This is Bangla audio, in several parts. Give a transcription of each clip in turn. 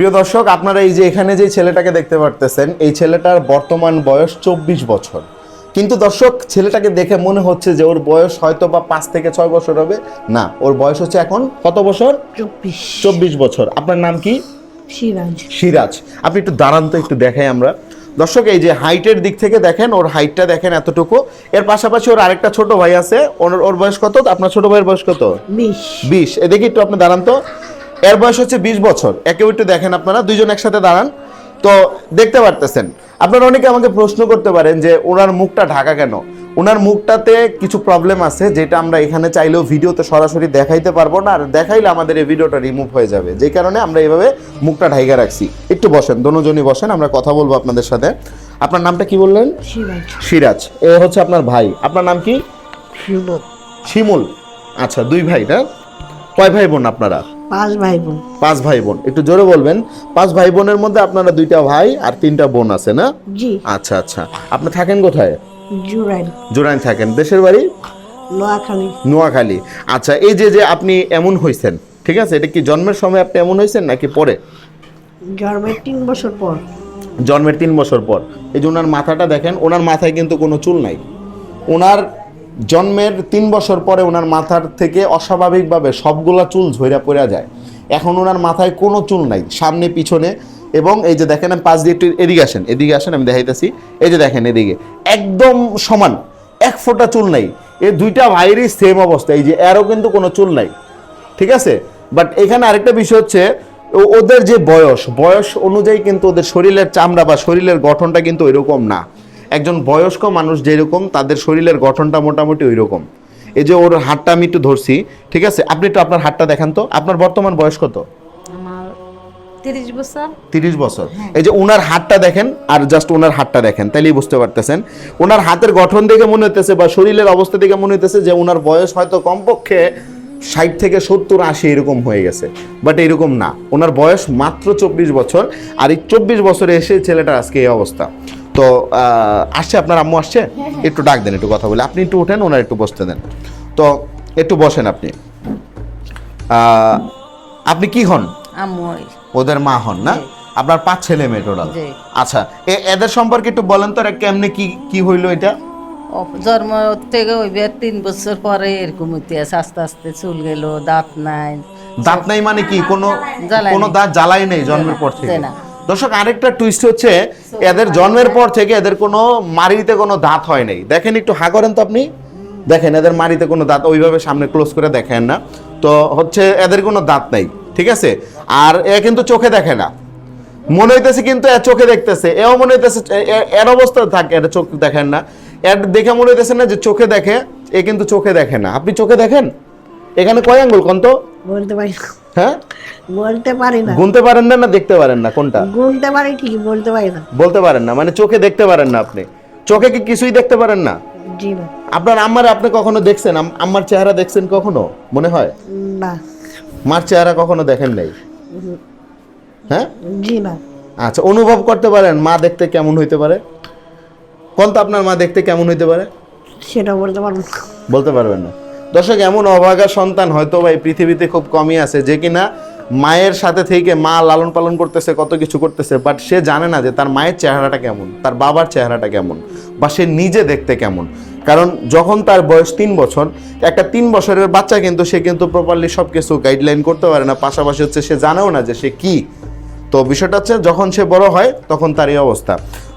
প্রিয় দর্শক আপনারা এই যে এখানে যে ছেলেটাকে দেখতে পারতেছেন এই ছেলেটার বর্তমান বয়স চব্বিশ বছর। কিন্তু দর্শক ছেলেটাকে দেখে মনে হচ্ছে যে ওর বয়স হয়তো বা পাঁচ থেকে ছয় বছর হবে। না ওর বয়স হচ্ছে এখন কত বছর? চব্বিশ। চব্বিশ বছর। আপনার নাম কি? সিরাজ। সিরাজ। আপনি একটু দাঁড়ান তো একটু দেখাই আমরা। দর্শক এই যে হাইটের দিক থেকে দেখেন ওর হাইটটা দেখেন এতটুকু। এর পাশাপাশি ওর আরেকটা ছোট ভাই আছে। ওর ওর বয়স কত? আপনার ছোট ভাইয়ের বয়স কত? বিশ। বিশ। এদিকে একটু আপনি দাঁড়ান তো। এর বয়স হচ্ছে বিশ বছর। একেও একটু দেখেন আপনারা দুইজন একসাথে দাঁড়ান। তো দেখতে পারতেছেন। আপনারা অনেকে আমাকে প্রশ্ন করতে পারেন যে ওনার মুখটা ঢাকা কেন? ওনার মুখটাতে কিছু প্রবলেম আছে যেটা আমরা এখানে চাইলেও ভিডিওতে সরাসরি দেখাইতে পারব না। আর দেখাইলে আমাদের এই ভিডিওটা রিমুভ হয়ে যাবে। যে কারণে আমরা এইভাবে মুখটা ঢাইকা রাখছি। একটু বসেন দোনোজনই বসেন আমরা কথা বলব আপনাদের সাথে। আপনার নামটা কি বললেন? সিরাজ। সিরাজ। এ হচ্ছে আপনার ভাই। আপনার নাম কি? শিমুল। আচ্ছা দুই ভাই না? কয় ভাই বোন আপনারা? পাঁচ ভাই বোন পাঁচ ভাই বোন একটু জোরে বলবেন পাঁচ ভাই বোনের মধ্যে আপনারা দুইটা ভাই আর তিনটা বোন আছে না? জি। আচ্ছা আচ্ছা। আপনি থাকেন কোথায়? জুরাইন। জোরাইন থাকেন। দেশের বাড়ি? নোয়াখালী। নোয়াখালী। আচ্ছা এই যে যে আপনি এমন হয়েছেন ঠিক আছে? এটা কি জন্মের সময় আপনি এমন হয়েছেন নাকি পরে? জন্মের তিন বছর পর। জন্মের তিন বছর পর। এই যে ওনার মাথাটা দেখেন ওনার মাথায় কিন্তু কোনো চুল নাই। ওনার জন্মের তিন বছর পরে ওনার মাথার থেকে অস্বাভাবিকভাবে সবগুলা চুল ঝইরা পড়া যায়। এখন ওনার মাথায় কোনো চুল নাই, সামনে, পিছনে এবং এই যে দেখেন, আমি পাঁচ দিয়ে একটু এদিকে আসেন এদিকে আসেন, আমি দেখাইতেছি। এই যে দেখেন, এদিকে। একদম সমান, এক ফোঁটা চুল নাই। এই দুইটা ভাইয়েরই সেম অবস্থা, এই যে এরও কিন্তু কোনো চুল নাই। ঠিক আছে? বাট এখানে আরেকটা বিষয় হচ্ছে ওদের যে বয়স বয়স অনুযায়ী কিন্তু ওদের শরীরের চামড়া বা শরীরের গঠনটা কিন্তু ওইরকম না। একজন বয়স্ক মানুষ যেরকম তাদের শরীরের গঠনটা মোটামুটি ওই রকম এই যে ওর হাতটা আমি একটু ধরছি ঠিক আছে? আপনি একটু আপনার হাতটা দেখান তো। আপনার বর্তমান বয়স কত? তিরিশ বছর। তিরিশ বছর। এই যে ওনার হাতটা দেখেন আর জাস্ট ওনার হাতটা দেখেন তাইলেই বুঝতে পারতেছেন। ওনার হাতের গঠন দেখে মনে হইতেছে বা শরীরের অবস্থা দেখে মনে হইতেছে যে ওনার বয়স হয়তো কমপক্ষে ষাট থেকে সত্তর আশি এরকম হয়ে গেছে। বাট এরকম না। ওনার বয়স মাত্র চব্বিশ বছর আর এই চব্বিশ বছরে এসে ছেলেটার আজকে এই অবস্থা। তো আসছে আপনার আম্মু আসছে? একটু ডাক দেন একটু কথা বলে। আপনি একটু ওঠেন ওনার একটু বসতে দেন। তো একটু বসেন আপনি। আপনি কি হন? ওদের মা হন না? আপনার পাঁচ ছেলে মেয়ে টোটাল আচ্ছা এদের সম্পর্কে একটু বলেন তো কেমনে কি কি হইল এটা? জন্ম থেকে হইবে তিন বছর পরে এরকম হইতে আছে আস্তে আস্তে চুল গেল দাঁত নাই। দাঁত নাই মানে কি কোনো কোনো দাঁত জ্বালাই নেই জন্মের পর থেকে? না। দর্শক, আরেকটা টুইস্ট হচ্ছে, এদের জন্মের পর থেকে এদের কোনো মারিতে কোনো দাঁত হয় নাই। দেখেন একটু হা করেন তো আপনি। দেখেন, এদের মারিতে কোনো দাঁত, ওইভাবে সামনে ক্লোজ করে দেখেন না। তো হচ্ছে, এদের কোনো দাঁত নাই, ঠিক আছে? আর এ কিন্তু চোখে দেখে না। মনে হইতেছে কিন্তু এর চোখে দেখতেছে। এও মনে হইতেছে, এ- এ- এর অবস্থা থাকে এটা চোখ দেখেন না। এর দেখে মনে হইতেছে না যে চোখে দেখে, এ কিন্তু চোখে দেখে না। আপনি চোখে দেখেন? এখানে কয় আঙ্গুল, কন্ত? বলতে পারি হ্যাঁ? বলতে পারি না। গুনতে পারেন না না দেখতে পারেন না? কোনটা? গুনতে পারি ঠিক বলতে পারি না। বলতে পারেন না মানে চোখে দেখতে পারেন না আপনি। চোখে কি কিছুই দেখতে পারেন না? জি না। আপনার আম্মার আপনি কখনো দেখছেন? আম- আম্মার চেহারা দেখছেন কখনো? মনে হয়? না। মার চেহারা কখনো দেখেন নাই? হ্যাঁ? জি না। আচ্ছা অনুভব করতে পারেন মা দেখতে কেমন হইতে পারে? কোন তো আপনার মা দেখতে কেমন হইতে পারে? সেটা বলতে পারব বলতে পারবেন না। দর্শক, এমন অভাগা সন্তান হয়তো বা এই পৃথিবীতে খুব কমই আছে যে কিনা মায়ের সাথে থেকে মা লালন পালন করতেছে, কত কিছু করতেছে বাট সে জানে না যে তার মায়ের চেহারাটা কেমন, তার বাবার চেহারাটা কেমন, বা সে নিজে দেখতে কেমন। কারণ যখন তার বয়স তিন বছর, একটা তিন বছরের বাচ্চা কিন্তু সে কিন্তু প্রপারলি সব কিছু গাইডলাইন করতে পারে না, পাশাপাশি হচ্ছে সে জানেও না যে সে কি। তো বিষয়টা হচ্ছে, যখন সে বড় হয়, তখন তার এই অবস্থা।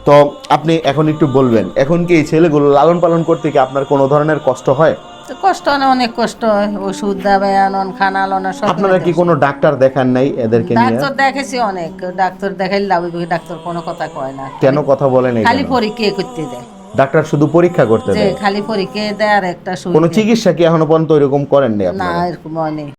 তো আপনি এখন একটু বলবেন, এখন কি এই ছেলেগুলো লালন পালন করতে কি আপনার কোনো ধরনের কষ্ট হয়? তো কষ্ট হয় অনেক কষ্ট হয়। ওষুধ দেবে আনন খানা সব আপনারা কি কোনো ডাক্তার দেখান নাই এদেরকে নিয়ে? ডাক্তার দেখেছি অনেক। ডাক্তার দেখাইলে লাভ হইবে, ডাক্তার কোনো কথা কয় না। কেন কথা বলে খালি? পরীক্ষা করতে দেয়। ডাক্তার শুধু পরীক্ষা করতে দেয়? খালি পরীক্ষা দেয় আর একটা কোনো চিকিৎসা কি এখনও পর্যন্ত এরকম করেন না এরকম হয় নেই